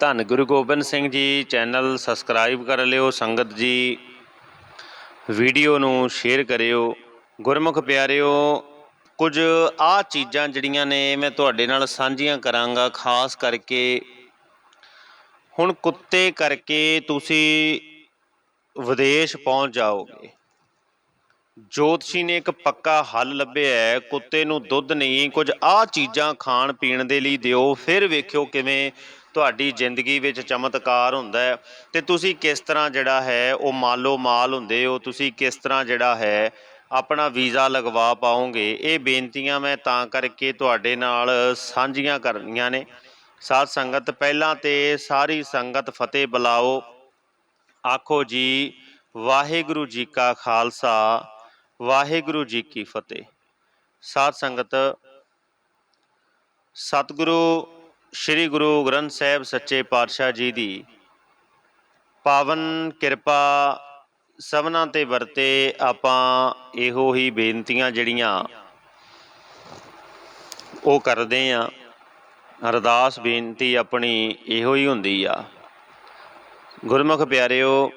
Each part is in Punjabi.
ਧੰਨ ਗੁਰੂ ਗੋਬਿੰਦ ਸਿੰਘ ਜੀ ਚੈਨਲ ਸਬਸਕ੍ਰਾਈਬ ਕਰ ਲਿਓ, ਸੰਗਤ ਜੀ ਵੀਡੀਓ ਨੂੰ ਸ਼ੇਅਰ ਕਰਿਓ। ਗੁਰਮੁਖ ਪਿਆਰਿਓ, ਕੁਝ ਆ ਚੀਜ਼ਾਂ ਜਿਹੜੀਆਂ ਨੇ ਮੈਂ ਤੁਹਾਡੇ ਨਾਲ ਸਾਂਝੀਆਂ ਕਰਾਂਗਾ, ਖਾਸ ਕਰਕੇ ਹੁਣ ਕੁੱਤੇ ਕਰਕੇ ਤੁਸੀਂ ਵਿਦੇਸ਼ ਪਹੁੰਚ ਜਾਓਗੇ। ਜੋਤਸ਼ੀ ਨੇ ਇੱਕ ਪੱਕਾ ਹੱਲ ਲੱਭਿਆ ਹੈ, ਕੁੱਤੇ ਨੂੰ ਦੁੱਧ ਨਹੀਂ, ਕੁਝ ਆ ਚੀਜ਼ਾਂ ਖਾਣ ਪੀਣ ਦੇ ਲਈ ਦਿਓ, ਫਿਰ ਵੇਖਿਓ ਕਿਵੇਂ ਤੁਹਾਡੀ ਜ਼ਿੰਦਗੀ ਵਿੱਚ ਚਮਤਕਾਰ ਹੁੰਦਾ ਹੈ। ਤੇ ਤੁਸੀਂ ਕਿਸ ਤਰ੍ਹਾਂ ਜਿਹੜਾ ਹੈ, ਉਹ ਮਾਲੋ ਮਾਲ ਹੁੰਦੇ ਹੋ? ਤੁਸੀਂ ਕਿਸ ਤਰ੍ਹਾਂ ਜਿਹੜਾ ਹੈ, ਆਪਣਾ ਵੀਜ਼ਾ ਲਗਵਾ ਪਾਓਗੇ? ਇਹ ਬੇਨਤੀਆਂ ਮੈਂ ਤਾਂ ਕਰਕੇ ਤੁਹਾਡੇ ਨਾਲ ਸਾਂਝੀਆਂ ਕਰਨੀਆਂ ਨੇ। ਸਾਧ ਸੰਗਤ, ਪਹਿਲਾਂ ਤੇ ਸਾਰੀ ਸੰਗਤ ਫਤਿਹ ਬੁਲਾਓ। ਆਖੋ ਜੀ, ਵਾਹਿਗੁਰੂ ਜੀ ਕਾ ਖਾਲਸਾ, ਵਾਹਿਗੁਰੂ ਜੀ ਕੀ ਫਤਿਹ। ਸਾਧ ਸੰਗਤ, ਸਤਿਗੁਰੂ ਸ੍ਰੀ ਗੁਰੂ ਗ੍ਰੰਥ ਸਾਹਿਬ ਸੱਚੇ ਪਾਤਸ਼ਾਹ ਜੀ ਦੀ ਪਾਵਨ ਕਿਰਪਾ ਸਭਨਾਂ ਤੇ ਵਰਤੇ ਆਪਾਂ ਇਹੋ ਹੀ ਬੇਨਤੀਆਂ ਜਿਹੜੀਆਂ ਉਹ ਕਰਦੇ ਆ। ਅਰਦਾਸ ਬੇਨਤੀ ਆਪਣੀ ਇਹੋ ਹੀ ਹੁੰਦੀ ਆ। ਗੁਰਮੁਖ ਪਿਆਰਿਓ,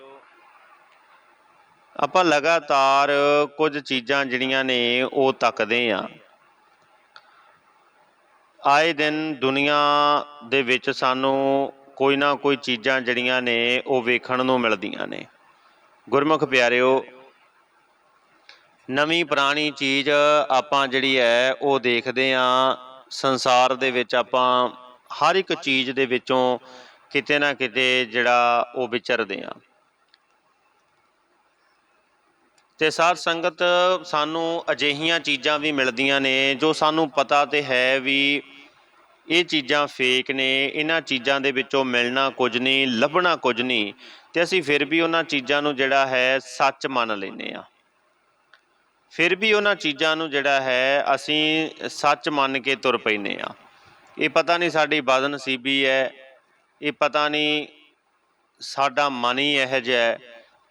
ਆਪਾਂ ਲਗਾਤਾਰ ਕੁਝ ਚੀਜ਼ਾਂ ਜਿਹੜੀਆਂ ਨੇ ਉਹ ਤੱਕਦੇ ਆ। ਆਏ ਦਿਨ ਦੁਨੀਆ ਦੇ ਵਿੱਚ ਸਾਨੂੰ ਕੋਈ ਨਾ ਕੋਈ ਚੀਜ਼ਾਂ ਜਿਹੜੀਆਂ ਨੇ, ਉਹ ਵੇਖਣ ਨੂੰ ਮਿਲਦੀਆਂ ਨੇ। ਗੁਰਮੁਖ ਪਿਆਰਿਓ, ਨਵੀਂ ਪੁਰਾਣੀ ਚੀਜ਼ ਆਪਾਂ ਜਿਹੜੀ ਹੈ, ਉਹ ਦੇਖਦੇ ਆ ਸੰਸਾਰ ਦੇ ਵਿੱਚ ਆਪਾਂ ਹਰ ਇੱਕ ਚੀਜ਼ ਦੇ ਵਿੱਚੋਂ ਕਿਤੇ ਨਾ ਕਿਤੇ ਜਿਹੜਾ ਉਹ ਵਿਚਰਦੇ ਆ ਤੇ ਸਾਧ ਸੰਗਤ ਸਾਨੂੰ ਅਜਿਹੀਆਂ ਚੀਜ਼ਾਂ ਵੀ ਮਿਲਦੀਆਂ ਨੇ, ਜੋ ਸਾਨੂੰ ਪਤਾ ਤੇ ਹੈ ਵੀ ਇਹ ਚੀਜ਼ਾਂ ਫੇਕ ਨੇ, ਇਹਨਾਂ ਚੀਜ਼ਾਂ ਦੇ ਵਿੱਚੋਂ ਮਿਲਣਾ ਕੁਝ ਨਹੀਂ, ਲੱਭਣਾ ਕੁਝ ਨਹੀਂ ਤੇ ਅਸੀਂ ਫਿਰ ਵੀ ਉਹਨਾਂ ਚੀਜ਼ਾਂ ਨੂੰ ਜਿਹੜਾ ਹੈ ਸੱਚ ਮੰਨ ਲੈਨੇ ਆ ਫਿਰ ਵੀ ਉਹਨਾਂ ਚੀਜ਼ਾਂ ਨੂੰ ਜਿਹੜਾ ਹੈ ਅਸੀਂ ਸੱਚ ਮੰਨ ਕੇ ਤੁਰ ਪੈਨੇ ਆ ਇਹ ਪਤਾ ਨਹੀਂ ਸਾਡੀ ਬਦਨਸੀਬੀ ਹੈ, ਇਹ ਪਤਾ ਨਹੀਂ ਸਾਡਾ ਮਨ ਹੀ ਇਹੋ ਜਿਹਾ ਹੈ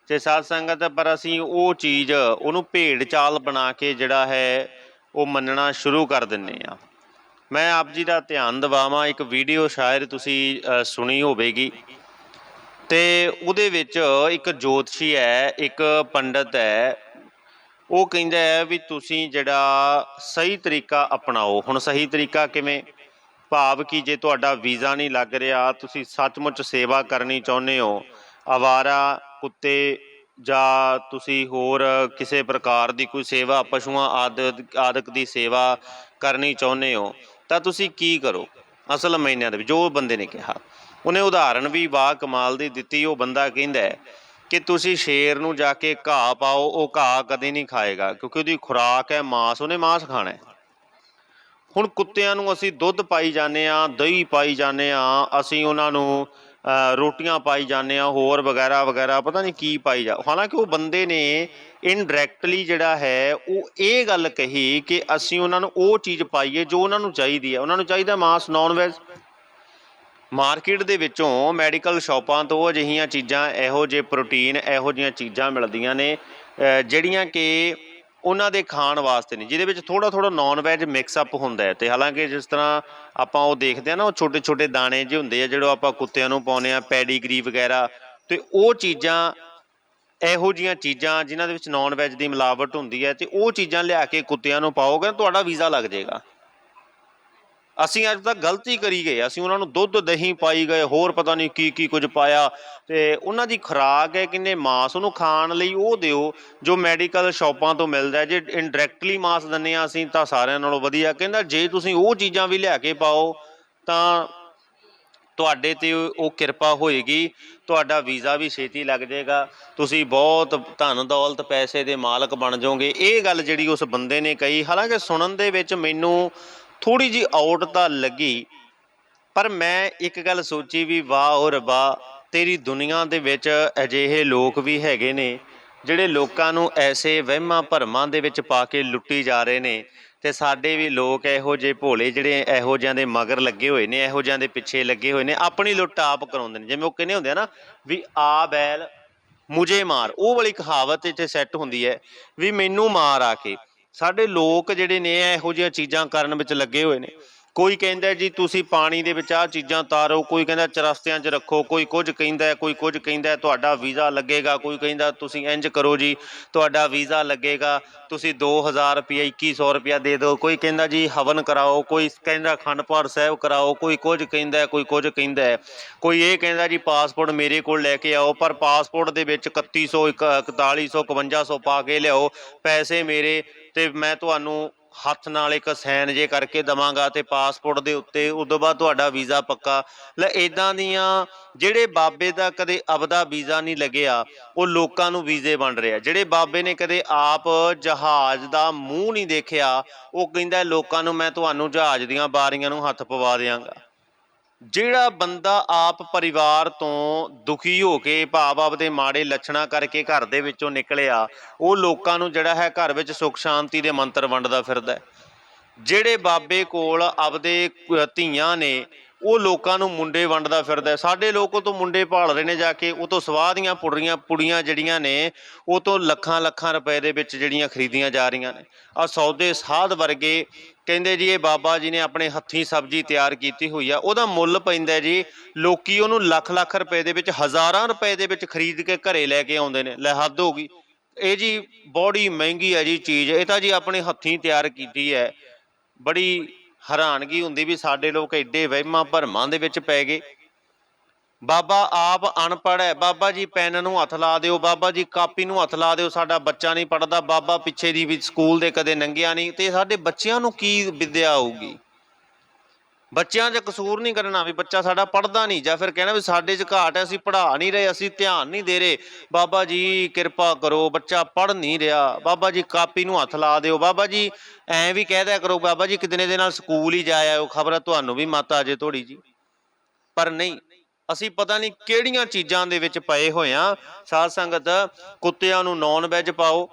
ਤੇ ਸਾਧ ਸੰਗਤ, ਪਰ ਅਸੀਂ ਉਹ ਚੀਜ਼, ਉਹਨੂੰ ਭੇਡ ਚਾਲ ਬਣਾ ਕੇ ਜਿਹੜਾ ਹੈ ਉਹ ਮੰਨਣਾ ਸ਼ੁਰੂ ਕਰ ਦਿੰਨੇ ਆ ਮੈਂ ਆਪ ਜੀ ਦਾ ਧਿਆਨ ਦਿਵਾਵਾਂ, ਇੱਕ ਵੀਡੀਓ ਸ਼ਾਇਦ ਤੁਸੀਂ ਸੁਣੀ ਹੋਵੇਗੀ। ਤੇ ਉਹਦੇ ਵਿੱਚ ਇੱਕ ਜੋਤਸ਼ੀ ਹੈ, ਇੱਕ ਪੰਡਤ ਹੈ। ਉਹ ਕਹਿੰਦਾ ਹੈ ਵੀ ਤੁਸੀਂ ਜਿਹੜਾ ਸਹੀ ਤਰੀਕਾ ਅਪਣਾਓ। ਹੁਣ ਸਹੀ ਤਰੀਕਾ ਕਿਵੇਂ? ਭਾਵ ਕਿ ਜੇ ਤੁਹਾਡਾ ਵੀਜ਼ਾ ਨਹੀਂ ਲੱਗ ਰਿਹਾ, ਤੁਸੀਂ ਸੱਚਮੁੱਚ ਸੇਵਾ ਕਰਨੀ ਚਾਹੁੰਦੇ ਹੋ। ਆਵਾਰਾ, ਕੁੱਤੇ ਜਾਂ ਤੁਸੀਂ ਹੋਰ ਕਿਸੇ ਪ੍ਰਕਾਰ ਦੀ ਕੋਈ ਸੇਵਾ, ਪਸ਼ੂਆਂ ਆਦਿ, ਆਦਿਕ ਦੀ ਸੇਵਾ ਕਰਨੀ ਚਾਹੁੰਦੇ ਹੋ। ਤਾਂ ਤੁਸੀਂ ਕੀ ਕਰੋ? ਅਸਲ ਮਹੀਨਿਆਂ ਦੇ ਵਿੱਚ, ਜੋ ਬੰਦੇ ਨੇ ਕਿਹਾ। ਉਹਨੇ ਉਦਾਹਰਣ ਵੀ ਬਾ ਕਮਾਲ ਦੀ ਦਿੱਤੀ। ਉਹ ਬੰਦਾ ਕਹਿੰਦਾ ਕਿ ਤੁਸੀਂ ਸ਼ੇਰ ਨੂੰ ਜਾ ਕੇ ਘਾਹ ਪਾਓ, ਉਹ ਘਾਹ ਕਦੇ ਨਹੀਂ ਖਾਏਗਾ, ਕਿਉਂਕਿ ਉਹਦੀ ਖੁਰਾਕ ਹੈ ਮਾਸ, ਉਹਨੇ ਮਾਸ ਖਾਣਾ ਹੈ। ਹੁਣ ਕੁੱਤਿਆਂ ਨੂੰ ਅਸੀਂ ਦੁੱਧ ਪਾਈ ਜਾਂਦੇ ਆ ਦਹੀਂ ਪਾਈ ਜਾਂਦੇ ਆ ਅਸੀਂ ਉਹਨਾਂ ਨੂੰ ਰੋਟੀਆਂ ਪਾਈ ਜਾਂਦੇ ਆ, ਹੋਰ ਵਗੈਰਾ ਵਗੈਰਾ, ਪਤਾ ਨਹੀਂ ਕੀ ਪਾਈ ਜਾ ਹਾਲਾਂਕਿ ਉਹ ਬੰਦੇ ਨੇ ਇਨਡਾਇਰੈਕਟਲੀ ਜਿਹੜਾ ਹੈ, ਉਹ ਇਹ ਗੱਲ ਕਹੀ ਕਿ ਅਸੀਂ ਉਹਨਾਂ ਨੂੰ ਉਹ ਚੀਜ਼ ਪਾਈਏ ਜੋ ਉਹਨਾਂ ਨੂੰ ਚਾਹੀਦੀ ਹੈ। ਉਹਨਾਂ ਨੂੰ ਚਾਹੀਦਾ ਮਾਸ ਨਾਨ ਵੈਜ ਮਾਰਕੀਟ ਦੇ ਵਿੱਚੋਂ ਮੈਡੀਕਲ ਸ਼ਾਪਾਂ ਤੋਂ ਅਜਿਹੀਆਂ ਚੀਜ਼ਾਂ, ਇਹੋ ਜਿਹੇ ਪ੍ਰੋਟੀਨ, ਇਹੋ ਜਿਹੀਆਂ ਚੀਜ਼ਾਂ ਮਿਲਦੀਆਂ ਨੇ ਜਿਹੜੀਆਂ ਕਿ ਉਹਨਾਂ ਦੇ ਖਾਣ ਵਾਸਤੇ ਨਹੀਂ, ਜਿਹਦੇ ਵਿੱਚ ਥੋੜਾ ਥੋੜਾ ਨਾਨ ਵੈਜ ਮਿਕਸ ਅਪ ਹੁੰਦਾ ਹੈ। ਤੇ ਹਾਲਾਂਕਿ ਜਿਸ ਤਰ੍ਹਾਂ ਆਪਾਂ ਉਹ ਦੇਖਦੇ ਆ ਨਾ, ਉਹ ਛੋਟੇ ਛੋਟੇ ਦਾਣੇ ਜਿਹੇ ਹੁੰਦੇ ਆ, ਜਿਹੜੇ ਆਪਾਂ ਕੁੱਤਿਆਂ ਨੂੰ ਪਾਉਂਦੇ ਆ ਪੈਡੀਗਰੀ ਵਗੈਰਾ। ਤੇ ਉਹ ਚੀਜ਼ਾਂ, ਇਹੋ ਜੀਆਂ ਚੀਜ਼ਾਂ ਜਿਨ੍ਹਾਂ ਦੇ ਵਿੱਚ ਨਾਨ ਵੈਜ ਦੀ ਮਿਲਾਵਟ ਹੁੰਦੀ ਹੈ, ਤੇ ਉਹ ਚੀਜ਼ਾਂ ਲਿਆ ਕੇ ਕੁੱਤਿਆਂ ਨੂੰ ਪਾਓਗੇ ਤੁਹਾਡਾ ਵੀਜ਼ਾ ਲੱਗ ਜਾਏਗਾ। ਅਸੀਂ ਅੱਜ ਤੱਕ ਗਲਤੀ ਕਰੀ ਗਏ। ਅਸੀਂ ਉਹਨਾਂ ਨੂੰ ਦੁੱਧ, ਦਹੀਂ ਪਾਈ ਗਏ, ਹੋਰ ਪਤਾ ਨਹੀਂ ਕੀ ਕੀ ਕੁਝ ਪਾਇਆ। ਤੇ ਉਹਨਾਂ ਦੀ ਖੁਰਾਕ ਹੈ ਕਿੰਨੇ ਮਾਸ, ਉਹਨੂੰ ਖਾਣ ਲਈ ਉਹ ਦਿਓ, ਜੋ ਮੈਡੀਕਲ ਸ਼ਾਪਾਂ ਤੋਂ ਮਿਲਦਾ ਜੇ ਇਨਡਾਇਰੈਕਟਲੀ ਮਾਸ ਦਿੰਨੇ ਆ ਅਸੀਂ ਤਾਂ ਸਾਰਿਆਂ ਨਾਲੋਂ ਵਧੀਆ। ਕਹਿੰਦਾ ਜੇ ਤੁਸੀਂ ਉਹ ਚੀਜ਼ਾਂ ਵੀ ਲਿਆ ਕੇ ਪਾਓ, ਤਾਂ ਤੁਹਾਡੇ ਤੇ ਉਹ ਕਿਰਪਾ ਹੋਏਗੀ। ਤੁਹਾਡਾ ਵੀਜ਼ਾ ਵੀ ਛੇਤੀ ਲੱਗ ਜਾਏਗਾ। ਤੁਸੀਂ ਬਹੁਤ ਧਨ ਦੌਲਤ ਪੈਸੇ ਦੇ ਮਾਲਕ ਬਣ ਜਾਓਗੇ। ਇਹ ਗੱਲ ਜਿਹੜੀ ਉਸ ਬੰਦੇ ਨੇ ਕਹੀ, ਹਾਲਾਂਕਿ ਸੁਣਨ ਦੇ ਵਿੱਚ ਮੈਨੂੰ ਥੋੜੀ ਜੀ ਆਊਟ ਤਾਂ ਲੱਗੀ, ਪਰ ਮੈਂ ਇੱਕ ਗੱਲ ਸੋਚੀ ਵੀ ਵਾਹ ਓ ਰੱਬਾ ਤੇਰੀ ਦੁਨੀਆ ਦੇ ਵਿੱਚ ਅਜਿਹੇ ਲੋਕ ਵੀ ਹੈਗੇ ਨੇ, ਜਿਹੜੇ ਲੋਕਾਂ ਨੂੰ ਐਸੇ ਵਹਿਮਾਂ ਭਰਮਾਂ ਦੇ ਵਿੱਚ ਪਾ ਕੇ ਲੁੱਟੀ ਜਾ ਰਹੇ ਨੇ ਤੇ ਸਾਡੇ ਵੀ ਲੋਕ ਇਹੋ ਜਿਹੇ ਭੋਲੇ ਜਿਹੜੇ ਇਹੋ ਜਿਹਾਂ ਦੇ ਮਗਰ ਲੱਗੇ ਹੋਏ ਨੇ, ਇਹੋ ਜਿਹਾਂ ਦੇ ਪਿੱਛੇ ਲੱਗੇ ਹੋਏ ਨੇ, ਆਪਣੀ ਲੁੱਟ ਆਪ ਕਰਾਉਂਦੇ ਨੇ। ਜਿਵੇਂ ਉਹ ਕਹਿੰਦੇ ਹੁੰਦੇ ਆ ਨਾ ਵੀ ਆ ਬੈਲ ਮੁਝੇ ਮਾਰ, ਉਹ ਵਾਲੀ ਕਹਾਵਤ ਇੱਥੇ ਸੈੱਟ ਹੁੰਦੀ ਹੈ ਵੀ ਮੈਨੂੰ ਮਾਰ ਆ ਕੇ। ਸਾਡੇ ਲੋਕ ਜਿਹੜੇ ਨੇ ਇਹੋ ਜਿਹੀਆਂ ਚੀਜ਼ਾਂ ਕਰਨ ਵਿੱਚ ਲੱਗੇ ਹੋਏ ਨੇ। ਕੋਈ ਕਹਿੰਦਾ ਜੀ ਤੁਸੀਂ ਪਾਣੀ ਦੇ ਵਿੱਚ ਆਹ ਚੀਜ਼ਾਂ ਤਾਰੋ, ਕੋਈ ਕਹਿੰਦਾ ਚਰਸਤਿਆਂ 'ਚ ਰੱਖੋ, ਕੋਈ ਕੁਝ ਕਹਿੰਦਾ, ਕੋਈ ਕੁਝ ਕਹਿੰਦਾ, ਤੁਹਾਡਾ ਵੀਜ਼ਾ ਲੱਗੇਗਾ, ਕੋਈ ਕਹਿੰਦਾ ਤੁਸੀਂ ਇੰਜ ਕਰੋ ਜੀ, ਤੁਹਾਡਾ ਵੀਜ਼ਾ ਲੱਗੇਗਾ, ਤੁਸੀਂ 2000 ਰੁਪਏ 2100 ਰੁਪਇਆ ਦੇ ਦਿਓ, ਕੋਈ ਕਹਿੰਦਾ ਜੀ ਹਵਨ ਕਰਾਓ, ਕੋਈ ਕਹਿੰਦਾ ਖੰਡ ਪਾਠ ਸਾਹਿਬ ਕਰਾਓ, ਕੋਈ ਕੁਝ ਕਹਿੰਦਾ, ਕੋਈ ਕੁਝ ਕਹਿੰਦਾ। ਕੋਈ ਇਹ ਕਹਿੰਦਾ ਜੀ ਪਾਸਪੋਰਟ ਮੇਰੇ ਕੋਲ ਲੈ ਕੇ ਆਓ, ਪਰ ਪਾਸਪੋਰਟ ਦੇ ਵਿੱਚ 3100 ਇੱਕ- 4100 5100 ਪਾ ਕੇ ਲਿਆਓ, ਪੈਸੇ ਮੇਰੇ ਤੇ ਮੈਂ ਤੁਹਾਨੂੰ ਹੱਥ ਨਾਲ ਇੱਕ ਸਾਈਨ ਜੇ ਕਰਕੇ ਦਵਾਂਗਾ ਤੇ ਪਾਸਪੋਰਟ ਦੇ ਉੱਤੇ ਉਦੋਂ ਬਾਅਦ ਤੁਹਾਡਾ ਵੀਜ਼ਾ ਪੱਕਾ। ਲੈ ਇਦਾਂ ਦੀਆਂ ਜਿਹੜੇ ਬਾਬੇ ਦਾ ਕਦੇ ਆਪਦਾ ਵੀਜ਼ਾ ਨਹੀਂ ਲੱਗਿਆ, ਉਹ ਲੋਕਾਂ ਨੂੰ ਵੀਜ਼ੇ ਬਣ ਰਿਹਾ। ਜਿਹੜੇ ਬਾਬੇ ਨੇ ਕਦੇ ਆਪ ਜਹਾਜ਼ ਦਾ ਮੂੰਹ ਨਹੀਂ ਦੇਖਿਆ, ਉਹ ਕਹਿੰਦਾ ਲੋਕਾਂ ਨੂੰ ਮੈਂ ਤੁਹਾਨੂੰ ਜਹਾਜ਼ ਦੀਆਂ ਬਾਰੀਆਂ ਨੂੰ ਹੱਥ ਪਵਾ ਦਿਆਂਗਾ। ਜਿਹੜਾ ਬੰਦਾ ਆਪ ਪਰਿਵਾਰ ਤੋਂ ਦੁਖੀ ਹੋ ਕੇ ਭਾਵ ਆਪਦੇ ਮਾੜੇ ਲੱਛਣਾ ਕਰਕੇ ਘਰ ਦੇ ਵਿੱਚੋਂ ਨਿਕਲਿਆ, ਉਹ ਲੋਕਾਂ ਨੂੰ ਜਿਹੜਾ ਹੈ ਘਰ ਵਿੱਚ ਸੁੱਖ ਸ਼ਾਂਤੀ ਦੇ ਮੰਤਰ ਵੰਡਦਾ ਫਿਰਦਾ ਜਿਹੜੇ ਬਾਬੇ ਕੋਲ ਆਪਦੇ ਧੀਆਂ ਨੇ ਉਹ ਲੋਕਾਂ ਨੂੰ ਮੁੰਡੇ ਵੰਡਦਾ ਫਿਰਦਾ ਸਾਡੇ ਲੋਕ ਉਹ ਤੋਂ ਮੁੰਡੇ ਭਾਲ ਰਹੇ ਨੇ ਜਾ ਕੇ, ਉਹ ਤੋਂ ਸਵਾਹ ਦੀਆਂ ਪੁੜੀਆਂ ਪੁੜੀਆਂ ਜਿਹੜੀਆਂ ਨੇ, ਉਹ ਤੋਂ ਲੱਖਾਂ ਲੱਖਾਂ ਰੁਪਏ ਦੇ ਵਿੱਚ ਜਿਹੜੀਆਂ ਖਰੀਦੀਆਂ ਜਾ ਰਹੀਆਂ ਨੇ। ਆ ਸੌਦੇ ਸਾਧ ਵਰਗੇ ਕਹਿੰਦੇ ਜੀ, ਇਹ ਬਾਬਾ ਜੀ ਨੇ ਆਪਣੇ ਹੱਥੀਂ ਸਬਜ਼ੀ ਤਿਆਰ ਕੀਤੀ ਹੋਈ ਆ। ਉਹਦਾ ਮੁੱਲ ਪੈਂਦਾ ਜੀ, ਲੋਕੀ ਉਹਨੂੰ ਲੱਖ ਲੱਖ ਰੁਪਏ ਦੇ ਵਿੱਚ, ਹਜ਼ਾਰਾਂ ਰੁਪਏ ਦੇ ਵਿੱਚ ਖਰੀਦ ਕੇ ਘਰੇ ਲੈ ਕੇ ਆਉਂਦੇ ਨੇ। ਲੈ ਹੱਦ ਹੋ ਗਈ। ਇਹ ਜੀ ਬੜੀ ਮਹਿੰਗੀ ਹੈ ਜੀ ਚੀਜ਼। ਇਹ ਤਾਂ ਜੀ ਆਪਣੇ ਹੱਥੀਂ ਤਿਆਰ ਕੀਤੀ ਹੈ। ਬੜੀ ਹੈਰਾਨਗੀ ਹੁੰਦੀ ਵੀ ਸਾਡੇ ਲੋਕ ਐਡੇ ਵਹਿਮਾਂ ਭਰਮਾਂ ਦੇ ਵਿੱਚ ਪੈ ਗਏ। ਬਾਬਾ ਆਪ ਅਨਪੜ੍ਹ ਹੈ। ਬਾਬਾ ਜੀ ਪੈਨ ਨੂੰ ਹੱਥ ਲਾ ਦਿਓ। ਬਾਬਾ ਜੀ ਕਾਪੀ ਨੂੰ ਹੱਥ ਲਾ ਦਿਓ। ਸਾਡਾ ਬੱਚਾ ਨਹੀਂ ਪੜਦਾ ਬਾਬਾ ਪਿੱਛੇ ਦੀ ਵੀ ਸਕੂਲ ਦੇ ਕਦੇ ਨੰਗਿਆ ਨਹੀਂ। ਤੇ ਸਾਡੇ ਬੱਚਿਆਂ ਨੂੰ ਕੀ ਵਿਦਿਆ ਆਊਗੀ ਬੱਚਿਆਂ 'ਚ ਕਸੂਰ ਨਹੀਂ ਕਰਨਾ ਵੀ ਬੱਚਾ ਸਾਡਾ ਪੜਦਾ ਨਹੀਂ ਜਾਂ ਫਿਰ ਕਹਿਣਾ ਵੀ ਸਾਡੇ 'ਚ ਘਾਟ ਹੈ, ਅਸੀਂ ਪੜ੍ਹਾ ਨਹੀਂ ਰਹੇ, ਅਸੀਂ ਧਿਆਨ ਨਹੀਂ ਦੇ ਰਹੇ। ਬਾਬਾ ਜੀ ਕਿਰਪਾ ਕਰੋ, ਬੱਚਾ ਪੜ੍ਹ ਨਹੀਂ ਰਿਹਾ। ਬਾਬਾ ਜੀ ਕਾਪੀ ਨੂੰ ਹੱਥ ਲਾ ਦਿਓ। ਬਾਬਾ ਜੀ ਐਂ ਵੀ ਕਹਿ ਦਿਆ ਕਰੋ, ਬਾਬਾ ਜੀ ਕਿਤਨੇ ਦੇ ਨਾਲ ਸਕੂਲ ਹੀ ਜਾਇਆ ਉਹ ਖਬਰ ਤੁਹਾਨੂੰ ਵੀ ਮਾਤਾ ਆ ਜੇ ਥੋੜੀ ਜੀ ਪਰ ਨਹੀਂ, ਅਸੀਂ ਪਤਾ ਨਹੀਂ ਕਿਹੜੀਆਂ ਚੀਜ਼ਾਂ ਦੇ ਵਿੱਚ ਪਏ ਹੋਏ ਆ ਸਾਧ ਸੰਗਤ, ਕੁੱਤਿਆਂ ਨੂੰ ਨੌਨ ਵੈਜ ਪਾਓ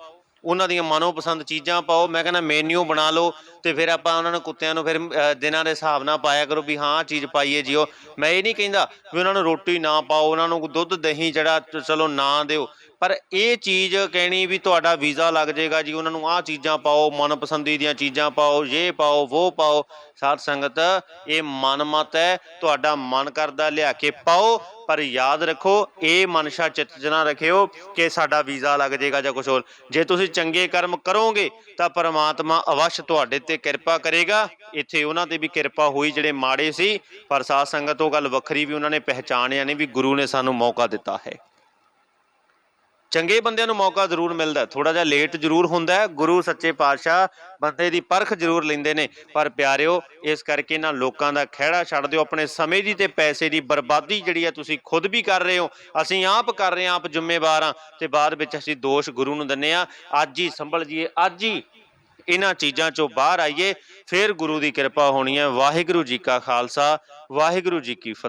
ਉਹਨਾਂ ਦੀਆਂ ਮਨੋਪਸੰਦ ਚੀਜ਼ਾਂ ਪਾਓ। ਮੈਂ ਕਹਿੰਦਾ ਮੈਨੂ ਬਣਾ ਲਓ ਤੇ ਫਿਰ ਆਪਾਂ ਉਹਨਾਂ ਨੂੰ ਕੁੱਤਿਆਂ ਨੂੰ ਫਿਰ ਅਹ, ਦਿਨਾਂ ਦੇ ਹਿਸਾਬ ਨਾਲ ਪਾਇਆ ਕਰੋ ਵੀ ਹਾਂ ਚੀਜ਼ ਪਾਈਏ ਜੀਓ। ਮੈਂ ਇਹ ਨਹੀਂ ਕਹਿੰਦਾ ਵੀ ਉਹਨਾਂ ਨੂੰ ਰੋਟੀ ਨਾ ਪਾਓ ਉਹਨਾਂ ਨੂੰ ਦੁੱਧ ਦਹੀਂ ਜਿਹੜਾ ਚਲੋ ਨਾ ਦਿਓ। ਪਰ ਇਹ ਚੀਜ਼ ਕਹਿਣੀ ਵੀ ਤੁਹਾਡਾ ਵੀਜ਼ਾ ਲੱਗ ਜਾਏਗਾ ਜੀ, ਉਹਨਾਂ ਨੂੰ ਆਹ ਚੀਜ਼ਾਂ ਪਾਓ, ਮਨਪਸੰਦੀ ਦੀਆਂ ਚੀਜ਼ਾਂ ਪਾਓ ਇਹ ਪਾਓ ਉਹ ਪਾਓ। ਸਾਧ ਸੰਗਤ, ਇਹ ਮਨਮਤ ਹੈ, ਤੁਹਾਡਾ ਮਨ ਕਰਦਾ ਲਿਆ ਕੇ ਪਾਓ, ਪਰ ਯਾਦ ਰੱਖੋ, ਇਹ ਮਨਸ਼ਾ ਚਿੱਤ 'ਚ ਨਾ ਰੱਖਿਓ ਕਿ ਸਾਡਾ ਵੀਜ਼ਾ ਲੱਗ ਜਾਏਗਾ ਜਾਂ ਕੁਝ ਹੋਰ। ਜੇ ਤੁਸੀਂ ਚੰਗੇ ਕਰਮ ਕਰੋਗੇ, ਤਾਂ ਪਰਮਾਤਮਾ ਅਵਸ਼ ਤੁਹਾਡੇ ਤੇ ਕਿਰਪਾ ਕਰੇਗਾ। ਇੱਥੇ ਉਹਨਾਂ ਤੇ ਵੀ ਕਿਰਪਾ ਹੋਈ ਜਿਹੜੇ ਮਾੜੇ ਸੀ, ਪਰ ਸਾਧ ਸੰਗਤ ਉਹ ਗੱਲ ਵੱਖਰੀ ਵੀ ਉਹਨਾਂ ਨੇ ਪਹਿਚਾਣਿਆ ਨਹੀਂ, ਵੀ ਗੁਰੂ ਨੇ ਸਾਨੂੰ ਮੌਕਾ ਦਿੱਤਾ ਹੈ। ਚੰਗੇ ਬੰਦਿਆਂ ਨੂੰ ਮੌਕਾ ਜ਼ਰੂਰ ਮਿਲਦਾ ਥੋੜਾ ਜਿਹਾ ਲੇਟ ਜ਼ਰੂਰ ਹੁੰਦਾ ਗੁਰੂ ਸੱਚੇ ਪਾਤਸ਼ਾਹ ਬੰਦੇ ਦੀ ਪਰਖ ਜ਼ਰੂਰ ਲੈਂਦੇ ਨੇ। ਪਰ ਪਿਆਰਿਓ, ਇਸ ਕਰਕੇ ਨਾ ਲੋਕਾਂ ਦਾ ਖਹਿੜਾ ਛੱਡ ਦਿਓ। ਆਪਣੇ ਸਮੇਂ ਦੀ ਤੇ ਪੈਸੇ ਦੀ ਬਰਬਾਦੀ ਜਿਹੜੀ ਹੈ ਤੁਸੀਂ ਖੁਦ ਵੀ ਕਰ ਰਹੇ ਹੋ। ਅਸੀਂ ਆਪ ਕਰ ਰਹੇ ਹਾਂ, ਆਪ ਜ਼ਿੰਮੇਵਾਰ ਹਾਂ। ਤੇ ਬਾਅਦ ਵਿੱਚ ਅਸੀਂ ਦੋਸ਼ ਗੁਰੂ ਨੂੰ ਦਿੰਨੇ ਆ ਅੱਜ ਹੀ ਸੰਭਲ ਜੀਏ ਅੱਜ ਹੀ ਇਹਨਾਂ ਚੀਜ਼ਾਂ ਚੋਂ ਬਾਹਰ ਆਈਏ। ਫਿਰ ਗੁਰੂ ਦੀ ਕਿਰਪਾ ਹੋਣੀ ਹੈ। ਵਾਹਿਗੁਰੂ ਜੀ ਕਾ ਖਾਲਸਾ, ਵਾਹਿਗੁਰੂ ਜੀ ਕੀ ਫਤਿਹ।